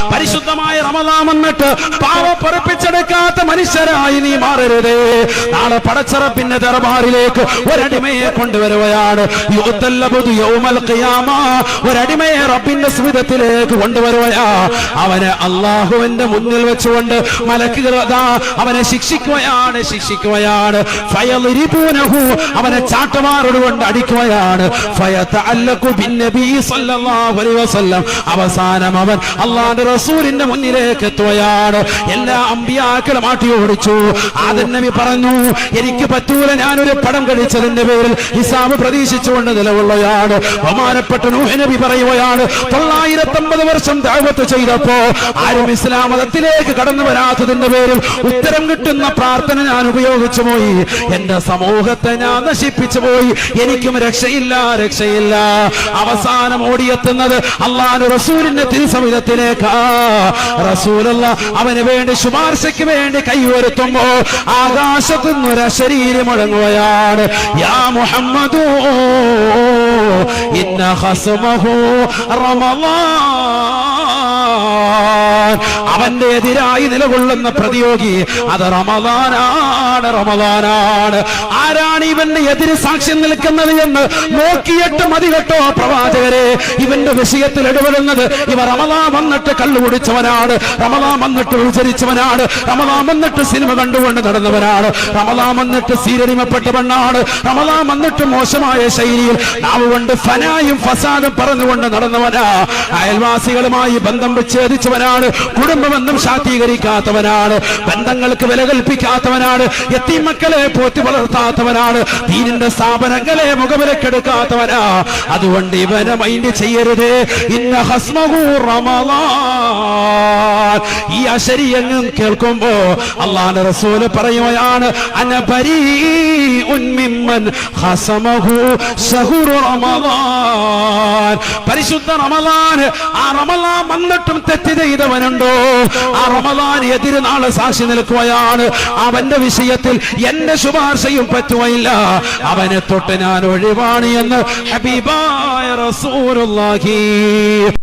Uh, പരിശുദ്ധമായ റമദാൻ വന്നിട്ട് പാവം പൊറപ്പിച്ചെടുക്കാത്ത മനുഷ്യരായി നീ മാറരുതേ. നാളെ പടച്ചറപ്പിന്റെ ദർബാറിലേക്ക് ഒരടിമയെ കൊണ്ടുവരുകയാണ്. ഒരടിമയെ റബ്ബിന്റെ സ്മിതത്തിലേക്ക് കൊണ്ടുവരുകയാ. അവനെ അള്ളാഹുവിന്റെ മുന്നിൽ വെച്ചുകൊണ്ട് മലക്കുകൾ അവനെ ശിക്ഷിക്കുകയാണ് ശിക്ഷിക്കുകയാണ്. അവനെ ചാട്ടമാറോട് കൊണ്ട് അടിക്കുകയാണ്. അവസാനം അവൻ അള്ളാഹുവിന്റെ റസൂലിന്റെ മുന്നിലേക്ക് എത്തുകയാണ്. എല്ലാ അമ്പിയാക്കളും ആട്ടി ഓടിച്ചു. ആദ്യം നബി പറഞ്ഞു എനിക്ക് പറ്റൂല ഞാനൊരു പടം കഴിച്ചതിന്റെ പേരിൽ ഹിസാബ് പ്രതീക്ഷിച്ചുകൊണ്ട് നിലകൊള്ളുകയാണ്. ബഹുമാനപ്പെട്ട നൂഹ് നബി പറയുകയാണ് തൊള്ളായിരത്തമ്പത് വർഷം ദാവത്ത് ചെയ്തപ്പോ ആരും ഇസ്ലാം മതത്തിലേക്ക് കടന്നു വരാത്തതിന്റെ പേരിൽ ഉത്തരം കിട്ടുന്ന പ്രാർത്ഥന ഞാൻ ഉപയോഗിച്ചു പോയി. എന്റെ സമൂഹത്തെ ഞാൻ നശിപ്പിച്ചു പോയി. എനിക്കും രക്ഷയില്ല രക്ഷയില്ല. അവസാനം ഓടിയെത്തുന്നത് അള്ളാഹു റസൂലിന്റെ തിരുസമിതത്തിലേക്കാ അവന് വേണ്ടി ശുപാർശയ്ക്ക് വേണ്ടി കൈവരുത്തുമ്പോ ആകാശത്തു നിന്നൊരു ശരീരം മുഴങ്ങുകയാണ്. യാ ഇന്ന ഹസുമഹോ റമളാൻ അവന്റെ എതിരായി നിലകൊള്ളുന്ന പ്രതിയോഗി അത് റമദാനാണ് റമദാനാണ്. ആരാണ് ഇവന്റെ എതിര് സാക്ഷ്യം നിൽക്കുന്നത് എന്ന് നോക്കിയിട്ട് മതി കേട്ടോ പ്രവാചകരെ. ഇവന്റെ വിഷയത്തിൽ ഇടപെടുന്നത് ഇവ റമദാ വന്നിട്ട് കള്ളു കുടിച്ചവനാണ് റമദാൻ വന്നിട്ട് ഉച്ചരിച്ചവനാണ് റമദാ വന്നിട്ട് സിനിമ കണ്ടുകൊണ്ട് നടന്നവനാണ് റമദാ വന്നിട്ട് സീരടിമപ്പെട്ട പെണ്ണാണ് റമദാ വന്നിട്ട് മോശമായ ശൈലിയിൽ നാവ് കൊണ്ട് ഫനായും ഫസാദും പറഞ്ഞുകൊണ്ട് നടന്നവനാ. അയൽവാസികളുമായി ബന്ധം വിച്ഛേദിച്ചവനാണ് കുടുംബബന്ധം ശാക്തീകരിക്കാത്തവനാണ്. ബന്ധങ്ങൾക്ക് വില കൽപ്പിക്കാത്തവനാണ്. എത്തിമക്കളെ പോറ്റി വളർത്താത്തവനാണ്. ദീനിന്റെ സ്ഥാപനങ്ങളെ മുഖവിലക്കെടുക്കാത്തവനാ. അതുകൊണ്ട് ഇവനെ മൈൻഡ് ചെയ്യരുത്. ഇന്ന ഹസ്മകൂർ റമളാൻ ഈ അശരിയങ്ങും കേൾക്കുമ്പോ അള്ളാന്റെ റസൂൽ പറയുകയാണ് അനബരീഉൻ മിമ്മൻ ഹസമഹു ശഹുറു റമദാൻ. പരിശുദ്ധ റമളാൻ ആ റമളാൻ വന്നിട്ടും തെറ്റ് ചെയ്തവനുണ്ടോ? ആ റമദാൻ എതിര് നാളെ സാക്ഷി നിൽക്കുകയാണ്. അവന്റെ വിഷയത്തിൽ എന്റെ ശുപാർശയും പറ്റുകയില്ല. അവനെ തൊട്ട് ഞാൻ ഒഴിവാണ് എന്ന് ഹബീബായ റസൂലുള്ളാഹി